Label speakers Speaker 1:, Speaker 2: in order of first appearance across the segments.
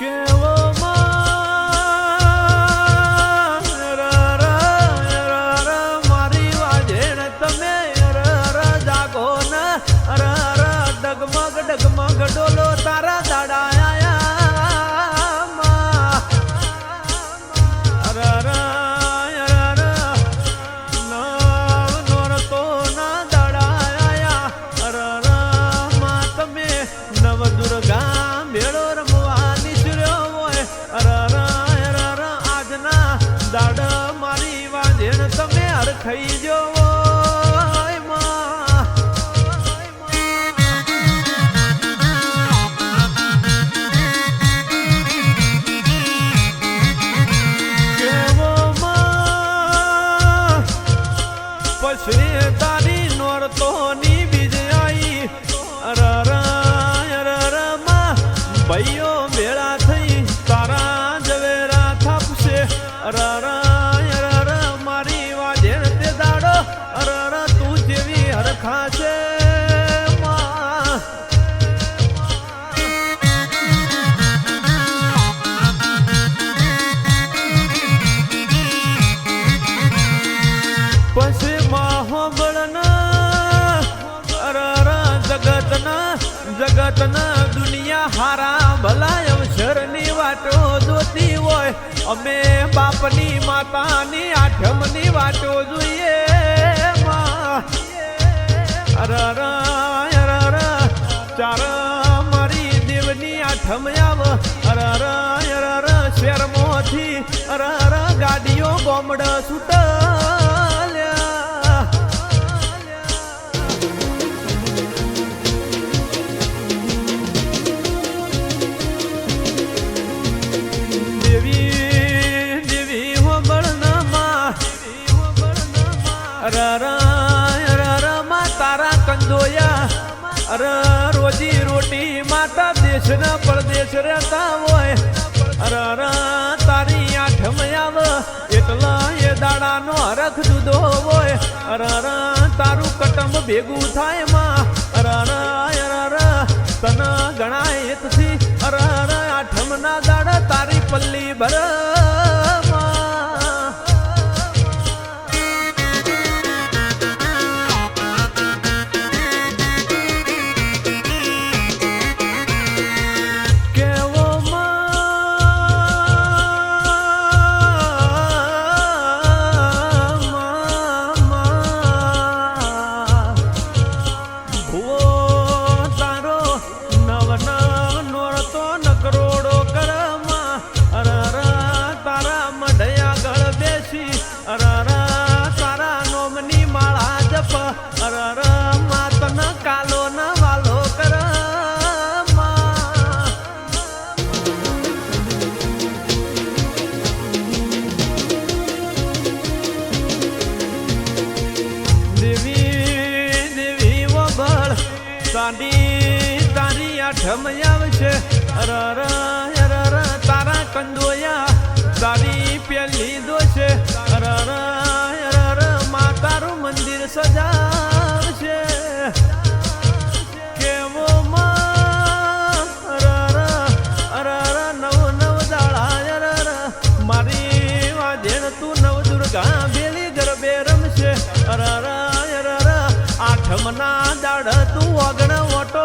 Speaker 1: Girl. 陪着我 જગતના દુનિયા હારા ભલા અવસરની વાટો જોતી હોય. અમે બાપની માતાની આઠમની વાટો જોઈએ. અરર ચાર મારી દેવની આઠમ રોજી રોટી માતા દેશના પરદેશ રહેતા હોય. અરર તારી આઠ મયાવ એટલા એ દાડાનો હરખ જુદો હોય. અરર તારું કટમ ભેગું થાયમાં. અરર તન ગણાય એતથી. અરર આઠમ ના દાડા તારી પલ્લી ભર. Whoa. અરર અરર તારા કંદોયા તારી પેલી દોશે માં તારું મંદિર કેવો માં અરર અરર નવ નવ અરર મારી વાદેણ તું નવ દુર્ગા બેલી ગરબે રમશે અરર અરર આઠમ ના દાડ તું અગણ ઓટો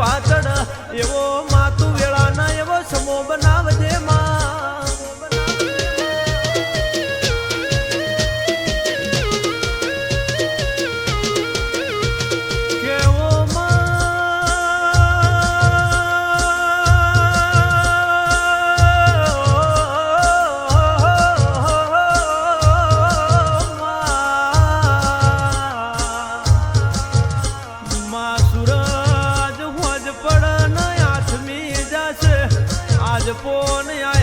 Speaker 1: વાતડ એવો போன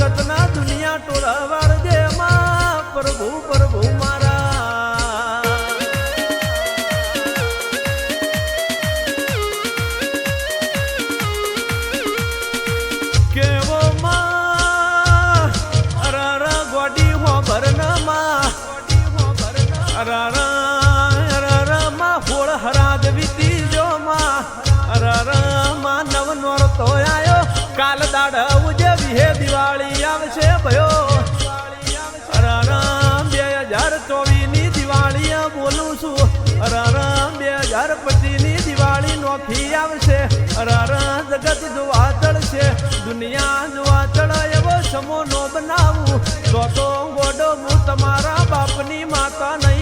Speaker 1: જગતના દુનિયા ટોળા વાળજે માં, પ્રભુ પ્રભુ મારા. કેવો માં, અરારા ગોડી હો ભરના માં. અરારા છું. રામ બે હજાર પચીની દિવાળી નોખી આવશે. રામ જગત જુવાતળ છે દુનિયા જુવાતળ એવો સમો નો બનાવું. તો તો ગોડો હું તમારા બાપની માતા નહીં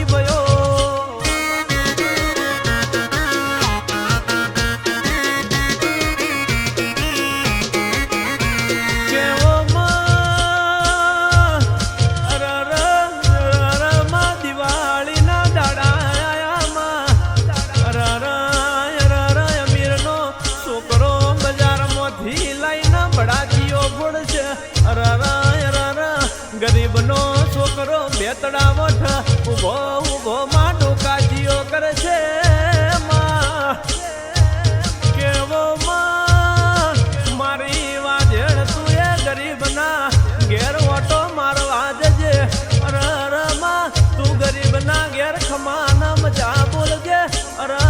Speaker 1: ખેતડા મોઠા ઊભો ઊભો માનું કાજીઓ કરે છે કેવો મારી વાજેડ તું એ ગરીબના ઘેર ઓટો મારવા જજે. અરે તું ગરીબના ઘેર ખમાના મજા બોલજે. અરે